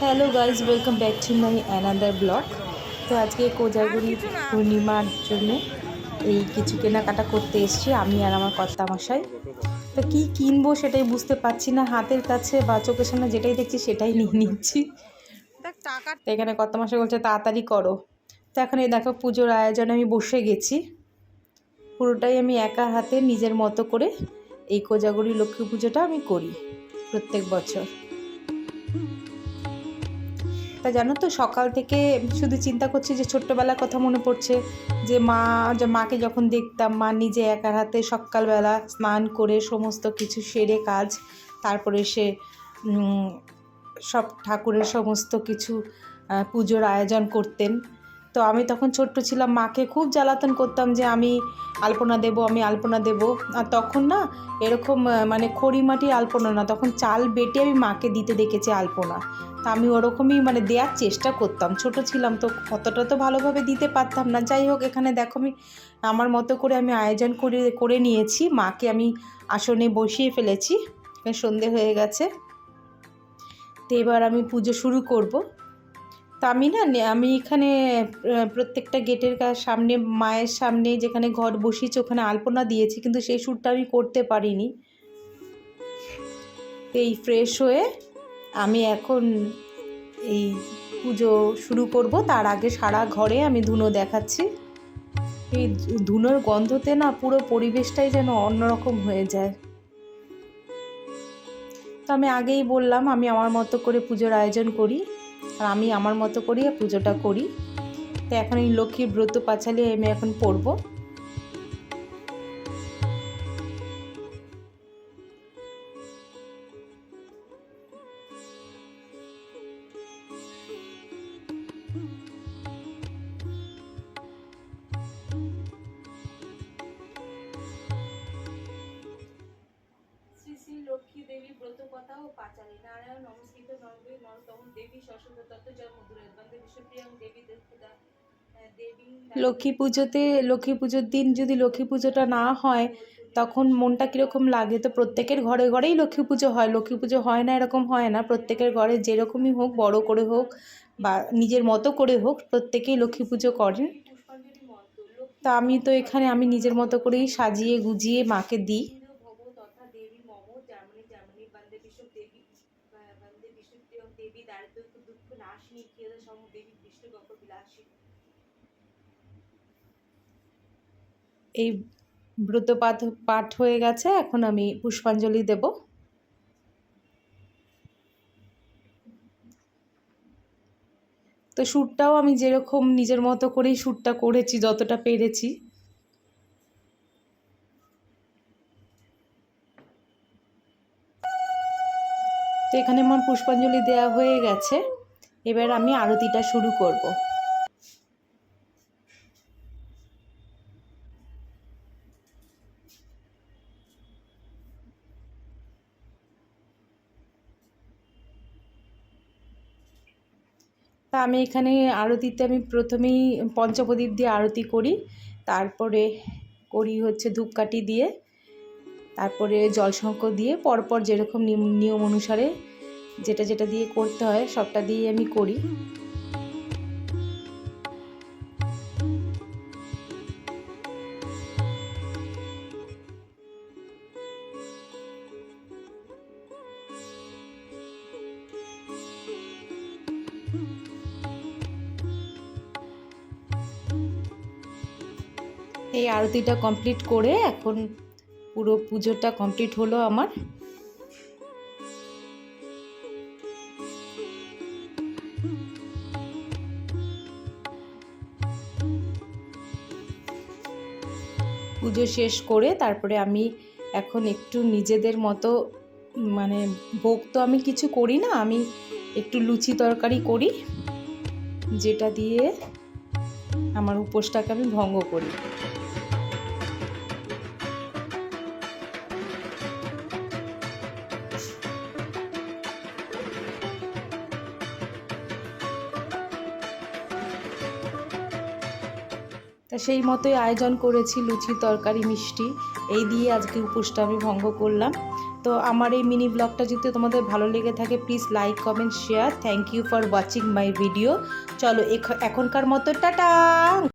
Hello guys welcome back to my another blog তো আজকে কোজাগুড়ি পূর্ণিমার জন্য এই কিছু কেনাকাটা করতে এসেছি আমি আর আমার কর্তামশাই। তো কি কিনবো সেটাই বুঝতে পারছি না হাতের কাছে বা চোখের সামনে যেটাই দেখছি সেটাই নিয়ে নিচ্ছি। তো এখানে কর্তামশাই বলছে তাড়াতাড়ি করো। তো এখন এই দেখো পুজোর আয়োজনে আমি বসে গেছি। পুরোটাই আমি একা হাতে নিজের মতো করে এই কোজাগুড়ি লক্ষ্মী পুজোটা আমি করি প্রত্যেক বছর। তা জানো তো? সকাল থেকে শুধু চিন্তা করছি যে ছোট্টবেলার কথা মনে পড়ছে যে মা, যে মাকে যখন দেখতাম, মা নিজে একার হাতে সকালবেলা স্নান করে সমস্ত কিছু সেরে কাজ, তারপরে সে সব ঠাকুরের সমস্ত কিছু পুজোর আয়োজন করতেন। তো আমি তখন ছোট্ট ছিলাম, মাকে খুব জ্বালাতন করতাম যে আমি আলপনা দেব, আমি আলপনা দেব। আর তখন না এরকম মানে খড়ি মাটির আলপনা না, তখন চাল বেটে আমি মাকে দিতে দেখেছি আলপনা। তা আমি ওরকমই মানে দেওয়ার চেষ্টা করতাম। ছোট ছিলাম তো কতটা তো ভালোভাবে দিতে পারতাম না। যাই হোক, এখানে দেখো আমি আমার মতো করে আমি আয়োজন করে করে নিয়েছি। মাকে আমি আসনে বসিয়ে ফেলেছি। সন্ধে হয়ে গেছে। তো এবার আমি পুজো শুরু করব। তা আমি না, আমি এখানে প্রত্যেকটা গেটের সামনে, মায়ের সামনে যেখানে ঘর বসিয়েছি, ওখানে আলপনা দিয়েছি, কিন্তু সেই শ্যুটটা আমি করতে পারিনি। এই ফ্রেশ হয়ে আমি এখন এই পুজো শুরু করব। তার আগে সারা ঘরে আমি ধুনো দেখাচ্ছি। এই ধুনোর গন্ধতে না পুরো পরিবেশটাই যেন অন্যরকম হয়ে যায়। তো আমি আগেই বললাম, আমি আমার মতো করে পুজোর আয়োজন করি। আর আমি আমার মতো করি পুজোটা করি। তো এখন এই লক্ষ্মীর ব্রত পাঁচালি আমি এখন পড়ব। শ্রী লক্ষ্মী পুজোতে লক্ষ্মী পুজোর দিন যদি লক্ষ্মী পুজোটা না হয় তখন মনটা কীরকম লাগে? তো প্রত্যেকের ঘরে ঘরেই লক্ষ্মী পুজো হয়। লক্ষ্মী পুজো হয় না এরকম হয় না। প্রত্যেকের ঘরে যেরকমই হোক বড় করে হোক বা নিজের মতো করে হোক প্রত্যেকেই লক্ষ্মী পুজো করেন। তা আমি তো এখানে আমি নিজের মতো করেই সাজিয়ে গুজিয়ে মাকে দিই। দেবী দারিদ্র দুঃখ নাশিনী ক্ষীর সম দেবী বিষ্ণু গল্প বিলাসী। এই ব্রত পাঠ পাঠ হয়ে গেছে, এখন আমি পুষ্পাঞ্জলি দেব। তো শ্যুটটাও আমি যেরকম নিজের মতো করেই শ্যুটটা করেছি, যতটা পেরেছি। এখানে আমার পুষ্পাঞ্জলি দেওয়া হয়ে গেছে। এবার আমি আরতিটা শুরু করব। তা আমি এখানে আরতিতে আমি প্রথমেই পঞ্চপ্রদীপ দিয়ে আরতি করি, তারপরে করি হচ্ছে ধূপকাঠি দিয়ে। তারপরে জলশঙ্খ দিয়ে পরপর যেরকম নিয়ম অনুসারে যেটা যেটা দিয়ে করতে হয়, সবটা দিয়ে আমি করি। এই আরতিটা কমপ্লিট করে এখন পুরো পুজোটা কমপ্লিট হলো আমার। পুজো শেষ করে তারপরে আমি এখন একটু নিজেদের মতো মানে ভোগ তো আমি কিছু করি না, আমি একটু লুচি তরকারি করি, যেটা দিয়ে আমার উপোসটাকে আমি ভঙ্গ করি। তা সেই মতোই আয়োজন করেছি লুচি, তরকারি, মিষ্টি। এই দিয়ে আজকে উপোসটা আমি ভঙ্গ করলাম। তো আমার এই মিনি ব্লগটা যদি তোমাদের ভালো লেগে থাকে please like comment share thank you for watching my video চলো এখ- এখনকার মতো, টাটা!